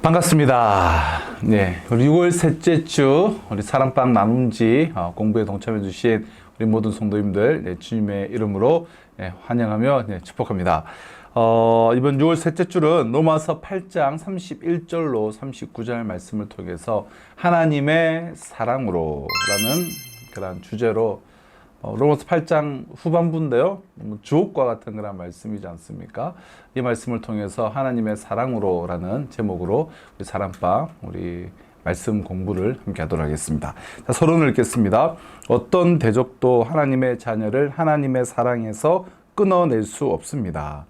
반갑습니다. 네, 우리 6월 셋째 주 우리 사랑방 나눔지 어, 공부에 동참해 주신 우리 모든 성도님들 네, 주님의 이름으로 네, 환영하며 네, 축복합니다. 어, 이번 6월 셋째 주는 로마서 8장 31절로 39절 말씀을 통해서 하나님의 사랑으로 라는 그런 주제로 어, 로마서 8장 후반부인데요. 뭐 주옥과 같은 그런 말씀이지 않습니까? 이 말씀을 통해서 하나님의 사랑으로라는 제목으로 우리 사랑방 우리 말씀 공부를 함께 하도록 하겠습니다. 자, 서론을 읽겠습니다. 어떤 대적도 하나님의 자녀를 하나님의 사랑에서 끊어낼 수 없습니다.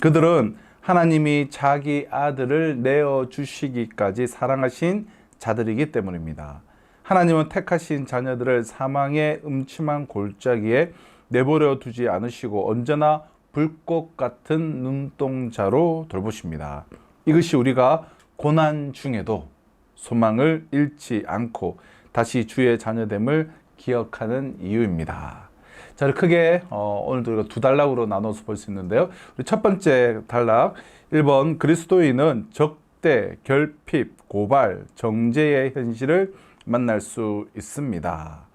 그들은 하나님이 자기 아들을 내어 주시기까지 사랑하신 자들이기 때문입니다. 하나님은 택하신 자녀들을 사망의 음침한 골짜기에 내버려 두지 않으시고 언제나 불꽃 같은 눈동자로 돌보십니다. 이것이 우리가 고난 중에도 소망을 잃지 않고 다시 주의 자녀됨을 기억하는 이유입니다. 자, 크게 어, 오늘도 우리가 두 단락으로 나눠서 볼 수 있는데요. 첫 번째 단락 1번 그리스도인은 적대, 결핍, 고발, 정죄의 현실을 만날 수 있습니다.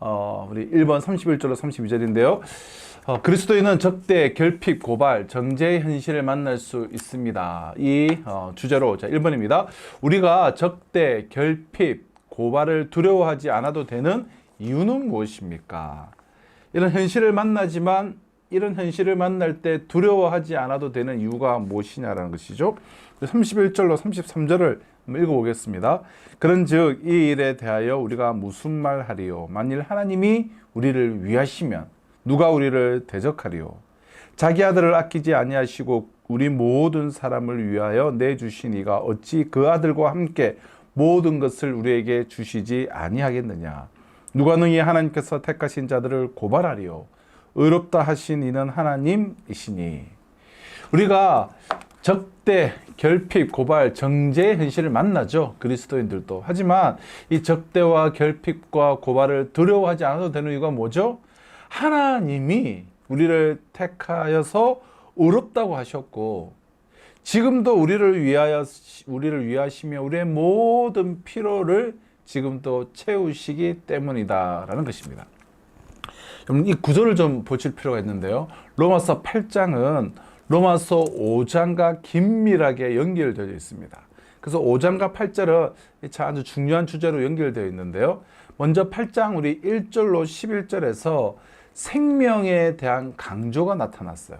어, 우리 1번 31절로 32절인데요. 어, 그리스도인은 적대, 결핍, 고발, 정죄의 현실을 만날 수 있습니다. 이 어, 주제로 자 1번입니다. 우리가 적대, 결핍, 고발을 두려워하지 않아도 되는 이유는 무엇입니까? 이런 현실을 만나지만 이런 현실을 만날 때 두려워하지 않아도 되는 이유가 무엇이냐라는 것이죠. 31절로 33절을 읽어보겠습니다. 그런즉 이 일에 대하여 우리가 무슨 말 하리요? 만일 하나님이 우리를 위하시면 누가 우리를 대적하리요? 자기 아들을 아끼지 아니하시고 우리 모든 사람을 위하여 내 주신 이가 어찌 그 아들과 함께 모든 것을 우리에게 주시지 아니하겠느냐? 누가 능히 하나님께서 택하신 자들을 고발하리요? 의롭다 하신 이는 하나님이시니. 우리가 적대, 결핍, 고발, 정죄의 현실을 만나죠. 그리스도인들도. 하지만 이 적대와 결핍과 고발을 두려워하지 않아도 되는 이유가 뭐죠? 하나님이 우리를 택하여서 의롭다고 하셨고 지금도 우리를 위하여 우리를 위하시며 우리의 모든 필요를 지금도 채우시기 때문이다라는 것입니다. 이 구절을 좀 보실 필요가 있는데요. 로마서 8장은 로마서 5장과 긴밀하게 연결되어 있습니다. 그래서 5장과 8절은 아주 중요한 주제로 연결되어 있는데요. 먼저 8장 우리 1절로 11절에서 생명에 대한 강조가 나타났어요.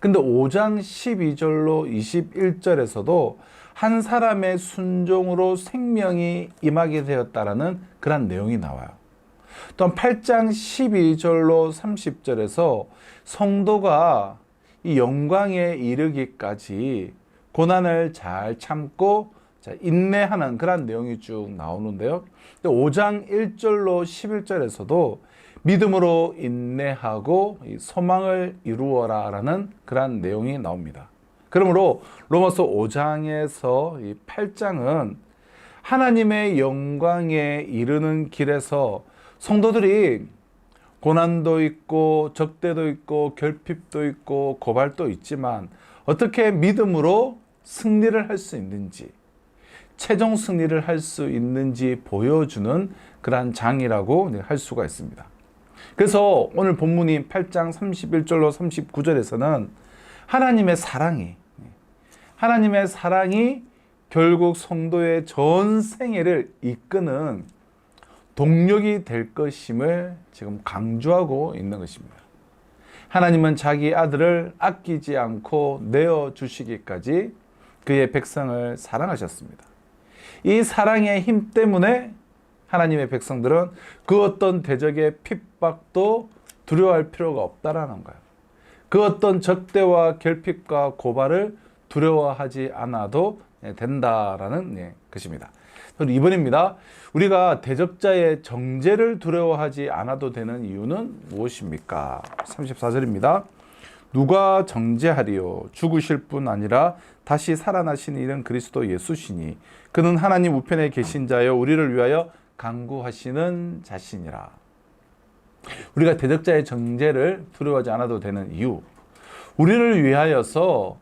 근데 5장 12절로 21절에서도 한 사람의 순종으로 생명이 임하게 되었다라는 그런 내용이 나와요. 또한 8장 12절로 30절에서 성도가 이 영광에 이르기까지 고난을 잘 참고 인내하는 그런 내용이 쭉 나오는데요. 5장 1절로 11절에서도 믿음으로 인내하고 소망을 이루어라 라는 그런 내용이 나옵니다. 그러므로 로마서 5장에서 이 8장은 하나님의 영광에 이르는 길에서 성도들이 고난도 있고 적대도 있고 결핍도 있고 고발도 있지만 어떻게 믿음으로 승리를 할 수 있는지 최종 승리를 할 수 있는지 보여주는 그러한 장이라고 할 수가 있습니다. 그래서 오늘 본문인 8장 31절로 39절에서는 하나님의 사랑이 하나님의 사랑이 결국 성도의 전 생애를 이끄는 동력이 될 것임을 지금 강조하고 있는 것입니다. 하나님은 자기 아들을 아끼지 않고 내어 주시기까지 그의 백성을 사랑하셨습니다. 이 사랑의 힘 때문에 하나님의 백성들은 그 어떤 대적의 핍박도 두려워할 필요가 없다라는 거예요. 그 어떤 적대와 결핍과 고발을 두려워하지 않아도 된다라는 것입니다. 이번입니다. 우리가 대적자의 정죄를 두려워하지 않아도 되는 이유는 무엇입니까? 34절입니다. 누가 정죄하리요? 죽으실 뿐 아니라 다시 살아나신 이는 그리스도 예수시니 그는 하나님 우편에 계신 자여 우리를 위하여 강구하시는 자신이라. 우리가 대적자의 정죄를 두려워하지 않아도 되는 이유. 우리를 위하여서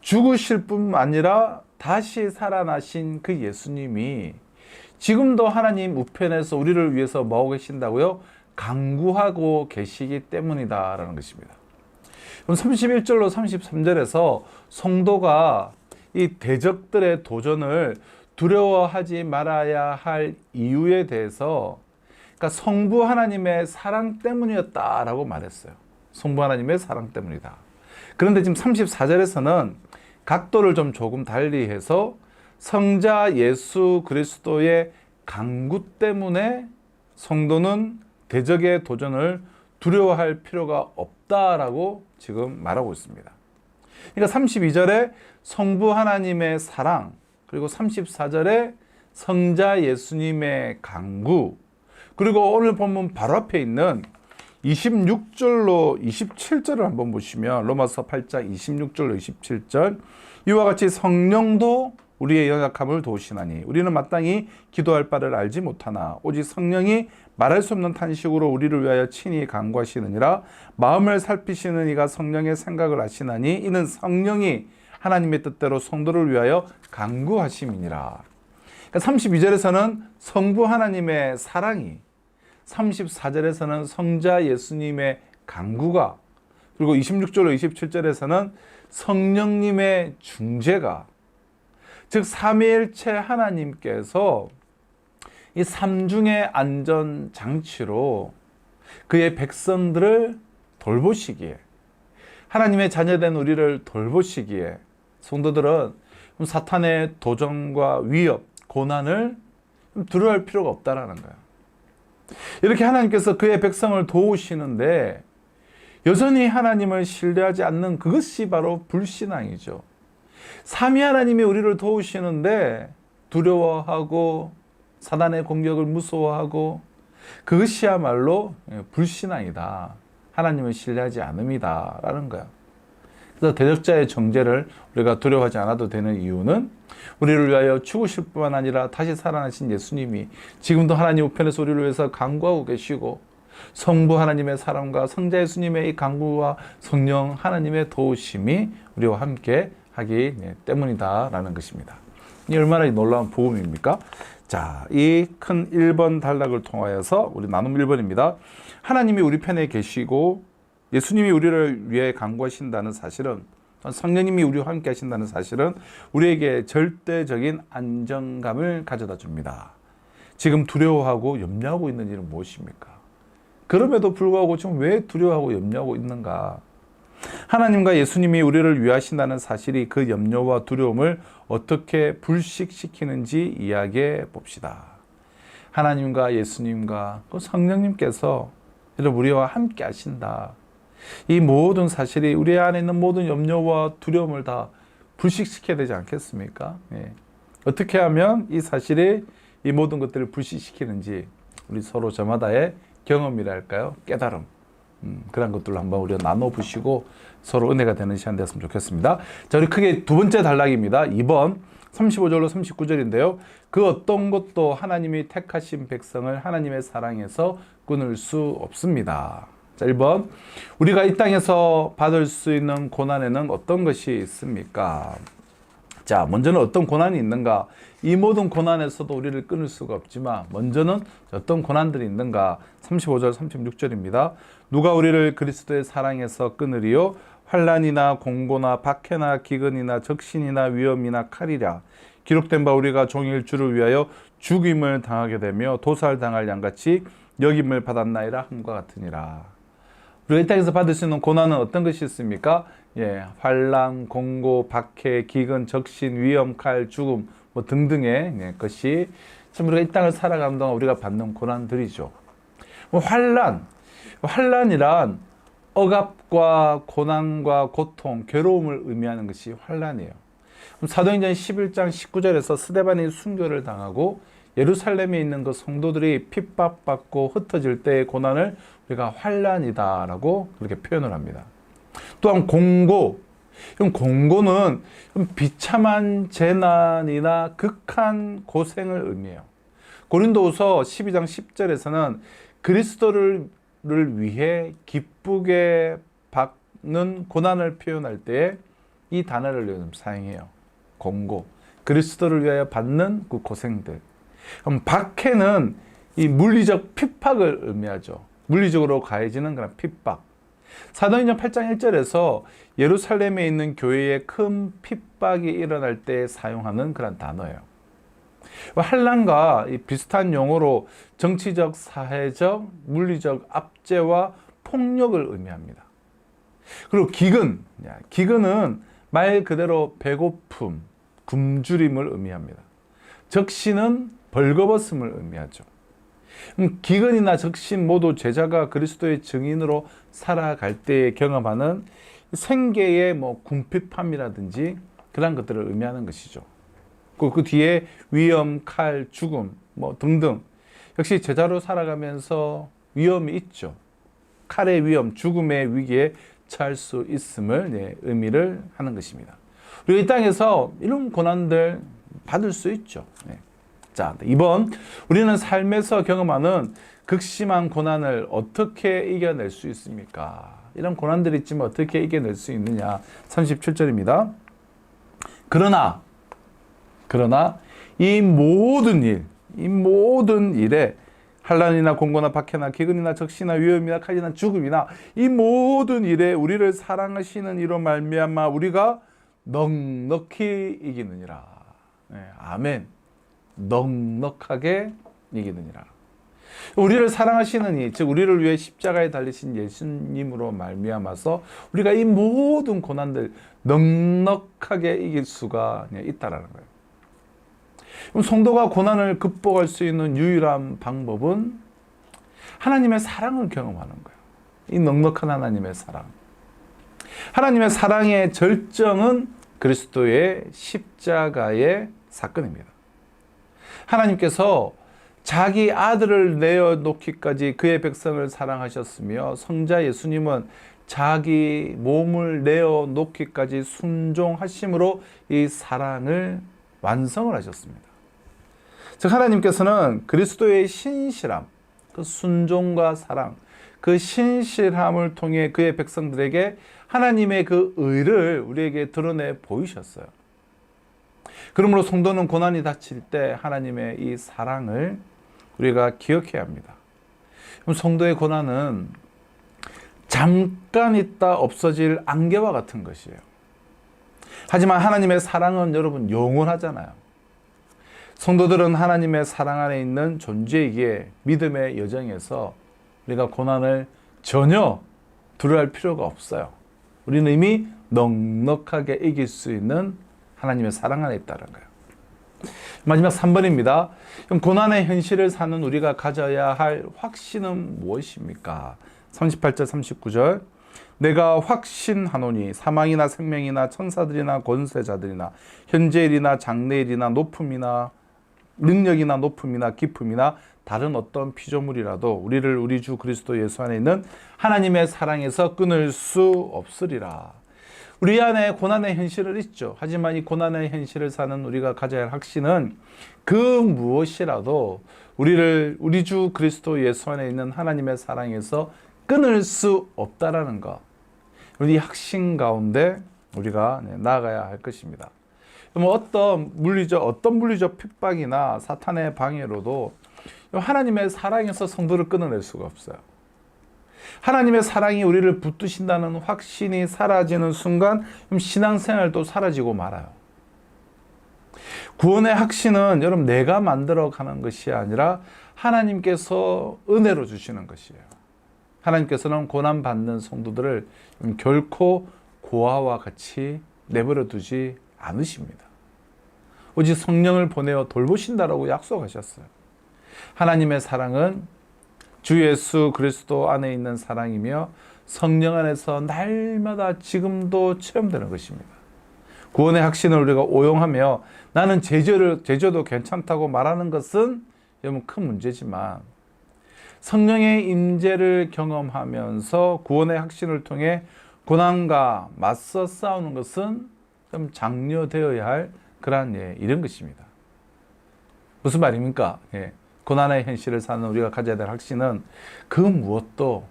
죽으실 뿐만 아니라 다시 살아나신 그 예수님이 지금도 하나님 우편에서 우리를 위해서 뭐 하고 계신다고요? 강구하고 계시기 때문이다라는 것입니다. 그럼 31절로 33절에서 성도가 이 대적들의 도전을 두려워하지 말아야 할 이유에 대해서 그러니까 성부 하나님의 사랑 때문이었다라고 말했어요. 성부 하나님의 사랑 때문이다. 그런데 지금 34절에서는 각도를 좀 조금 달리해서 성자 예수 그리스도의 강구 때문에 성도는 대적의 도전을 두려워할 필요가 없다라고 지금 말하고 있습니다. 그러니까 32절에 성부 하나님의 사랑, 그리고 34절에 성자 예수님의 강구, 그리고 오늘 본문 바로 앞에 있는 26절로 27절을 한번 보시면 로마서 8장 26절로 27절 이와 같이 성령도 우리의 연약함을 도우시나니 우리는 마땅히 기도할 바를 알지 못하나 오직 성령이 말할 수 없는 탄식으로 우리를 위하여 친히 간구하시느니라 마음을 살피시는 이가 성령의 생각을 아시나니 이는 성령이 하나님의 뜻대로 성도를 위하여 간구하심이니라. 그러니까 32절에서는 성부 하나님의 사랑이 34절에서는 성자 예수님의 강구가 그리고 26절로 27절에서는 성령님의 중재가 즉 삼위일체 하나님께서 이 삼중의 안전 장치로 그의 백성들을 돌보시기에 하나님의 자녀된 우리를 돌보시기에 성도들은 사탄의 도전과 위협, 고난을 두려워할 필요가 없다라는 거예요. 이렇게 하나님께서 그의 백성을 도우시는데 여전히 하나님을 신뢰하지 않는 그것이 바로 불신앙이죠. 삼위 하나님이 우리를 도우시는데 두려워하고 사단의 공격을 무서워하고 그것이야말로 불신앙이다. 하나님을 신뢰하지 않음이다 라는 거야. 그래서 대적자의 정죄를 우리가 두려워하지 않아도 되는 이유는 우리를 위하여 죽으실 뿐만 아니라 다시 살아나신 예수님이 지금도 하나님 우편에서 우리를 위해서 강구하고 계시고 성부 하나님의 사랑과 성자 예수님의 이 강구와 성령 하나님의 도우심이 우리와 함께 하기 때문이다라는 것입니다. 이 얼마나 놀라운 복음입니까? 자, 이 큰 1번 단락을 통하여서 우리 나눔 1번입니다. 하나님이 우리 편에 계시고 예수님이 우리를 위해 강구하신다는 사실은 성령님이 우리와 함께 하신다는 사실은 우리에게 절대적인 안정감을 가져다 줍니다. 지금 두려워하고 염려하고 있는 일은 무엇입니까? 그럼에도 불구하고 지금 왜 두려워하고 염려하고 있는가? 하나님과 예수님이 우리를 위하신다는 사실이 그 염려와 두려움을 어떻게 불식시키는지 이야기해 봅시다. 하나님과 예수님과 그 성령님께서 우리와 함께 하신다. 이 모든 사실이 우리 안에 있는 모든 염려와 두려움을 다 불식시켜야 되지 않겠습니까? 예. 어떻게 하면 이 사실이 이 모든 것들을 불식시키는지 우리 서로 저마다의 경험이랄까요? 깨달음. 음, 그런 것들로 한번 우리가 나눠보시고 서로 은혜가 되는 시간 됐으면 좋겠습니다. 자, 우리 크게 두 번째 단락입니다. 2번 35절로 39절인데요. 그 어떤 것도 하나님이 택하신 백성을 하나님의 사랑에서 끊을 수 없습니다. 자, 1번. 우리가 이 땅에서 받을 수 있는 고난에는 어떤 것이 있습니까? 자, 먼저는 어떤 고난이 있는가? 이 모든 고난에서도 우리를 끊을 수가 없지만, 먼저는 어떤 고난들이 있는가? 35절, 36절입니다. 누가 우리를 그리스도의 사랑에서 끊으리요? 환란이나 공고나 박해나 기근이나 적신이나 위험이나 칼이랴. 기록된 바 우리가 종일 주를 위하여 죽임을 당하게 되며 도살당할 양같이 여김을 받았나이라 함과 같으니라. 이 땅에서 받을 수 있는 고난은 어떤 것이 있습니까? 예, 환란, 공고, 박해, 기근, 적신, 위험, 칼, 죽음 뭐 등등의 예, 것이 참 우리가 이 땅을 살아가는 동안 우리가 받는 고난들이죠. 뭐 환란, 환란이란 억압과 고난과 고통, 괴로움을 의미하는 것이 환란이에요. 사도행전 11장 19절에서 스데반이 순교를 당하고 예루살렘에 있는 그 성도들이 핍박받고 흩어질 때의 고난을 우리가 환란이다라고 그렇게 표현을 합니다. 또한 공고, 공고는 비참한 재난이나 극한 고생을 의미해요. 고린도후서 12장 10절에서는 그리스도를 위해 기쁘게 받는 고난을 표현할 때 이 단어를 사용해요. 공고. 그리스도를 위하여 받는 그 고생들. 그럼 박해는 이 물리적 핍박을 의미하죠. 물리적으로 가해지는 그런 핍박. 사도행전 8장 1절에서 예루살렘에 있는 교회에 큰 핍박이 일어날 때 사용하는 그런 단어예요. 환란과 비슷한 용어로 정치적, 사회적, 물리적 압제와 폭력을 의미합니다. 그리고 기근, 기근은 말 그대로 배고픔, 굶주림을 의미합니다. 적신은 벌거벗음을 의미하죠. 음, 기근이나 적신 모두 제자가 그리스도의 증인으로 살아갈 때에 경험하는 생계의 뭐 궁핍함이라든지 그런 것들을 의미하는 것이죠. 그, 그 뒤에 위험, 칼, 죽음 뭐 등등 역시 제자로 살아가면서 위험이 있죠. 칼의 위험, 죽음의 위기에 처할 수 있음을 네, 의미를 하는 것입니다. 우리 이 땅에서 이런 고난들 받을 수 있죠. 네. 자, 이번 우리는 삶에서 경험하는 극심한 고난을 어떻게 이겨낼 수 있습니까? 이런 고난들이 있지만 어떻게 이겨낼 수 있느냐? 37절입니다. 그러나 그러나 이 모든 일, 이 모든 일에 환란이나 공고나 박해나 기근이나 적시나 위험이나 칼이나 죽음이나 이 모든 일에 우리를 사랑하시는 이로 말미암아 우리가 넉넉히 이기느니라. 네, 아멘. 넉넉하게 이기느니라. 우리를 사랑하시는 이, 즉 우리를 위해 십자가에 달리신 예수님으로 말미암아서 우리가 이 모든 고난들 넉넉하게 이길 수가 있다라는 거예요. 그럼 성도가 고난을 극복할 수 있는 유일한 방법은 하나님의 사랑을 경험하는 거예요. 이 넉넉한 하나님의 사랑. 하나님의 사랑의 절정은 그리스도의 십자가의 사건입니다. 하나님께서 자기 아들을 내어 놓기까지 그의 백성을 사랑하셨으며 성자 예수님은 자기 몸을 내어 놓기까지 순종하심으로 이 사랑을 완성을 하셨습니다. 즉 하나님께서는 그리스도의 신실함, 그 순종과 사랑, 그 신실함을 통해 그의 백성들에게 하나님의 그 의를 우리에게 드러내 보이셨어요. 그러므로 성도는 고난이 닥칠 때 하나님의 이 사랑을 우리가 기억해야 합니다. 그럼 성도의 고난은 잠깐 있다 없어질 안개와 같은 것이에요. 하지만 하나님의 사랑은 여러분 영원하잖아요. 성도들은 하나님의 사랑 안에 있는 존재이기에 믿음의 여정에서 우리가 고난을 전혀 두려워할 필요가 없어요. 우리는 이미 넉넉하게 이길 수 있는 하나님의 사랑 안에 있다는 거예요. 마지막 3번입니다. 그럼 고난의 현실을 사는 우리가 가져야 할 확신은 무엇입니까? 38절, 39절. 내가 확신하노니 사망이나 생명이나 천사들이나 권세자들이나 현재일이나 장래일이나 높음이나 능력이나 높음이나 깊음이나 다른 어떤 피조물이라도 우리를 우리 주 그리스도 예수 안에 있는 하나님의 사랑에서 끊을 수 없으리라. 우리 안에 고난의 현실을 있죠. 하지만 이 고난의 현실을 사는 우리가 가져야 할 확신은 그 무엇이라도 우리를 우리 주 그리스도 예수 안에 있는 하나님의 사랑에서 끊을 수 없다라는 것. 우리 확신 가운데 우리가 네, 나아가야 할 것입니다. 뭐 어떤 물리적 어떤 물리적 핍박이나 사탄의 방해로도 하나님의 사랑에서 성도를 끊어낼 수가 없어요. 하나님의 사랑이 우리를 붙드신다는 확신이 사라지는 순간 신앙생활도 사라지고 말아요. 구원의 확신은 여러분 내가 만들어 가는 것이 아니라 하나님께서 은혜로 주시는 것이에요. 하나님께서는 고난 받는 성도들을 결코 고아와 같이 내버려 두지 않으십니다. 오직 성령을 보내어 돌보신다라고 약속하셨어요. 하나님의 사랑은 주 예수 그리스도 안에 있는 사랑이며 성령 안에서 날마다 지금도 체험되는 것입니다. 구원의 확신을 우리가 오용하며 나는 제조를 제조도 괜찮다고 말하는 것은 여러분 큰 문제지만 성령의 임재를 경험하면서 구원의 확신을 통해 고난과 맞서 싸우는 것은 좀 장려되어야 할 그러한 예, 이런 것입니다. 무슨 말입니까? 예. 고난의 현실을 사는 우리가 가져야 될 확신은 그 무엇도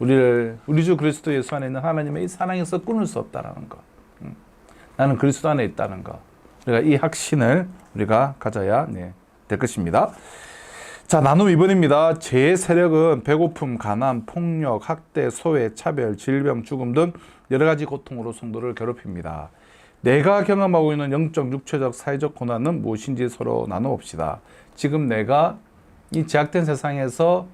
우리를 우리 주 그리스도 예수 안에 있는 하나님의 이 사랑에서 끊을 수 없다라는 것. 음. 나는 그리스도 안에 있다는 것. 우리가 이 확신을 우리가 가져야 네, 될 것입니다. 자, 나눔 2번입니다. 죄의 세력은 배고픔, 가난, 폭력, 학대, 소외, 차별, 질병, 죽음 등 여러 가지 고통으로 성도를 괴롭힙니다. 내가 경험하고 있는 영적, 육체적, 사회적 고난은 무엇인지 서로 나눠봅시다. 지금 내가 이 제약된 세상에서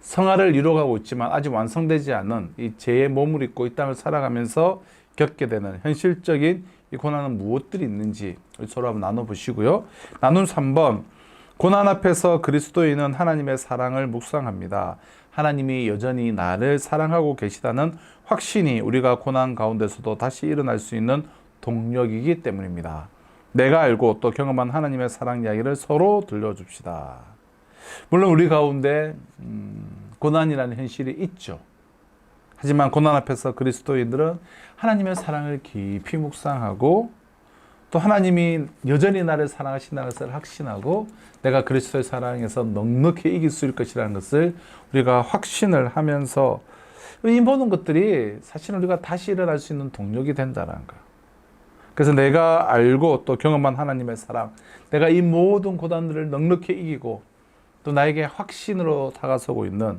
성화를 이루어가고 있지만 아직 완성되지 않은 이 죄의 몸을 입고 이 땅을 살아가면서 겪게 되는 현실적인 이 고난은 무엇들이 있는지 서로 한번 나눠보시고요. 나눔 3번. 고난 앞에서 그리스도인은 하나님의 사랑을 묵상합니다. 하나님이 여전히 나를 사랑하고 계시다는 확신이 우리가 고난 가운데서도 다시 일어날 수 있는 동력이기 때문입니다. 내가 알고 또 경험한 하나님의 사랑 이야기를 서로 들려줍시다. 물론 우리 가운데 음, 고난이라는 현실이 있죠. 하지만 고난 앞에서 그리스도인들은 하나님의 사랑을 깊이 묵상하고 또 하나님이 여전히 나를 사랑하신다는 것을 확신하고 내가 그리스도의 사랑에서 넉넉히 이길 수 있을 것이라는 것을 우리가 확신을 하면서 이 모든 것들이 사실 우리가 다시 일어날 수 있는 동력이 된다는 거. 그래서 내가 알고 또 경험한 하나님의 사랑, 내가 이 모든 고단들을 넉넉히 이기고 또 나에게 확신으로 다가서고 있는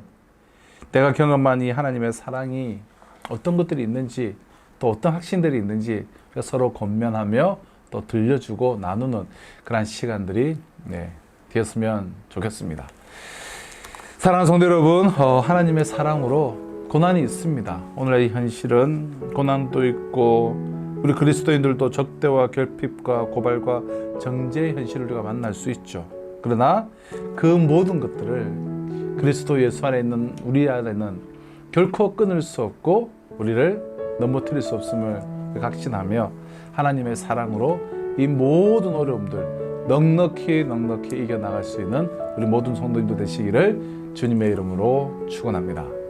내가 경험한 이 하나님의 사랑이 어떤 것들이 있는지 또 어떤 확신들이 있는지 서로 권면하며 또 들려주고 나누는 그런 시간들이 네, 되었으면 좋겠습니다. 사랑하는 성도 여러분, 어, 하나님의 사랑으로 고난이 있습니다. 오늘의 현실은 고난도 있고 우리 그리스도인들도 적대와 결핍과 고발과 정죄의 현실을 우리가 만날 수 있죠. 그러나 그 모든 것들을 그리스도 예수 안에 있는 우리 안에는 결코 끊을 수 없고 우리를 넘어뜨릴 수 없음을 각신하며 하나님의 사랑으로 이 모든 어려움들 넉넉히 넉넉히 이겨나갈 수 있는 우리 모든 성도님도 되시기를 주님의 이름으로 축원합니다.